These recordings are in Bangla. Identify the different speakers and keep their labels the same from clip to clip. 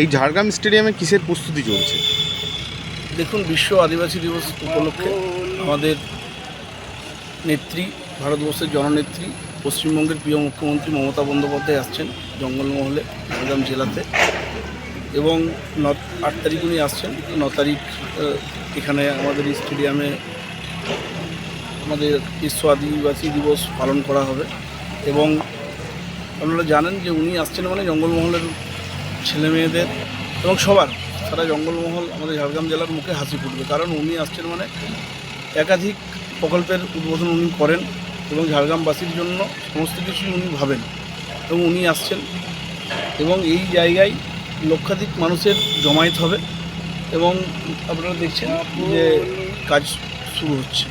Speaker 1: এই ঝাড়গ্রাম স্টেডিয়ামে কিসের প্রস্তুতি চলছে?
Speaker 2: দেখুন, বিশ্ব আদিবাসী দিবস উপলক্ষে আমাদের নেত্রী, ভারতবর্ষের জননেত্রী, পশ্চিমবঙ্গের প্রিয় মুখ্যমন্ত্রী মমতা বন্দ্যোপাধ্যায় আসছেন জঙ্গলমহলে, ঝাড়গ্রাম জেলাতে। এবং ন আট তারিখ উনি আসছেন ন তারিখ এখানে আমাদের স্টেডিয়ামে আমাদের বিশ্ব আদিবাসী দিবস পালন করা হবে। এবং আপনারা জানেন যে উনি আসছেন মানে জঙ্গলমহলের ছেলে মেয়েদের এবং সবার, সারা জঙ্গলমহল আমাদের ঝাড়গ্রাম জেলার মুখে হাসি ফুটবে। কারণ উনি আসছেন মানে একাধিক প্রকল্পের উদ্বোধন উনি করেন এবং ঝাড়গ্রামবাসীর জন্য সমস্ত কিছুই উনি ভাবেন এবং উনি আসছেন এবং এই জায়গায় লক্ষাধিক মানুষের জমায়েত হবে এবং আপনারা দেখছেন যে কাজ শুরু হচ্ছে,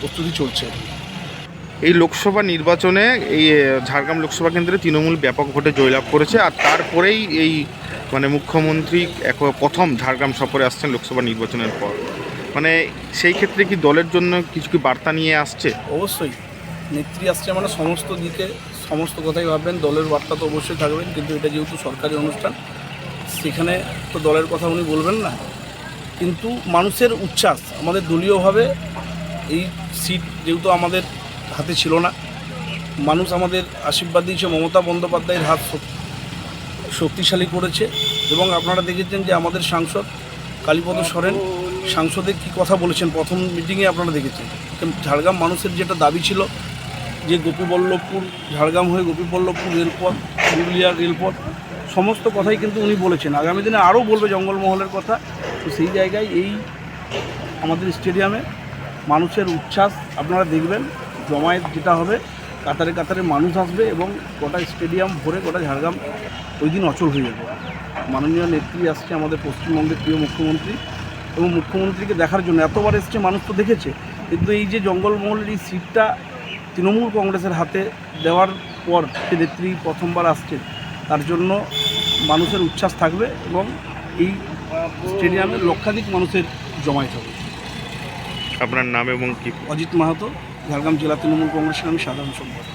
Speaker 2: প্রস্তুতি চলছে।
Speaker 1: এই লোকসভা নির্বাচনে এই ঝাড়গ্রাম লোকসভা কেন্দ্রে তৃণমূল ব্যাপক ভোটে জয়লাভ করেছে আর তারপরেই এই মানে মুখ্যমন্ত্রী এক প্রথম ঝাড়গ্রাম সফরে আসছেন লোকসভা নির্বাচনের পর। মানে সেই ক্ষেত্রে কি দলের জন্য কিছু কি বার্তা নিয়ে আসছে?
Speaker 2: অবশ্যই। নেত্রী আসছে মানে সমস্ত দিকে, সমস্ত কথাই ভাববেন, দলের বার্তা তো অবশ্যই থাকবেন, কিন্তু এটা যেহেতু সরকারি অনুষ্ঠান, সেখানে তো দলের কথা উনি বলবেন না। কিন্তু মানুষের উচ্ছ্বাস, আমাদের দলীয়ভাবে এই সিট যেহেতু আমাদের হাতে ছিল না, মানুষ আমাদের আশীর্বাদ দিয়েছে মমতা বন্দ্যোপাধ্যায়ের হাত শক্তিশালী করেছে এবং আপনারা দেখেছেন যে আমাদের সাংসদ কালীপদ সরেন সাংসদে কী কথা বলেছেন? প্রথম মিটিংয়ে আপনারা দেখেছেন। ঝাড়গ্রাম মানুষের যেটা দাবি ছিল যে গোপীবল্লভপুর, ঝাড়গ্রাম হয়ে গোপীবল্লভপুর রেলপথ, পুরুলিয়ার রেলপথ, সমস্ত কথাই কিন্তু উনি বলেছেন। আগামী দিনে আরও বলবে জঙ্গলমহলের কথা। তো সেই জায়গায় এই আমাদের স্টেডিয়ামে মানুষের উচ্ছ্বাস আপনারা দেখবেন, জমায়েত যেটা হবে কাতারে কাতারে মানুষ আসবে এবং গোটা স্টেডিয়াম ভরে গোটা ঝাড়গ্রাম ওই দিন অচল হয়ে যাবে। মাননীয় নেত্রী আসছে আমাদের পশ্চিমবঙ্গের প্রিয় মুখ্যমন্ত্রী এবং মুখ্যমন্ত্রীকে দেখার জন্য। এতবার এসছে, মানুষ তো দেখেছে। কিন্তু এই যে জঙ্গলমহলের এই সিটটা তৃণমূল কংগ্রেসের হাতে দেওয়ার পর যে নেত্রী প্রথমবার আসছে তার জন্য মানুষের উচ্ছ্বাস থাকবে এবং এই স্টেডিয়ামে লক্ষাধিক মানুষের জমায়েত হবে।
Speaker 1: আপনার নাম এবং কি?
Speaker 2: অজিত মাহাতো ঝাড়গ্রাম জেলা তৃণমূল কংগ্রেসের আমি সাধারণ সম্পাদক।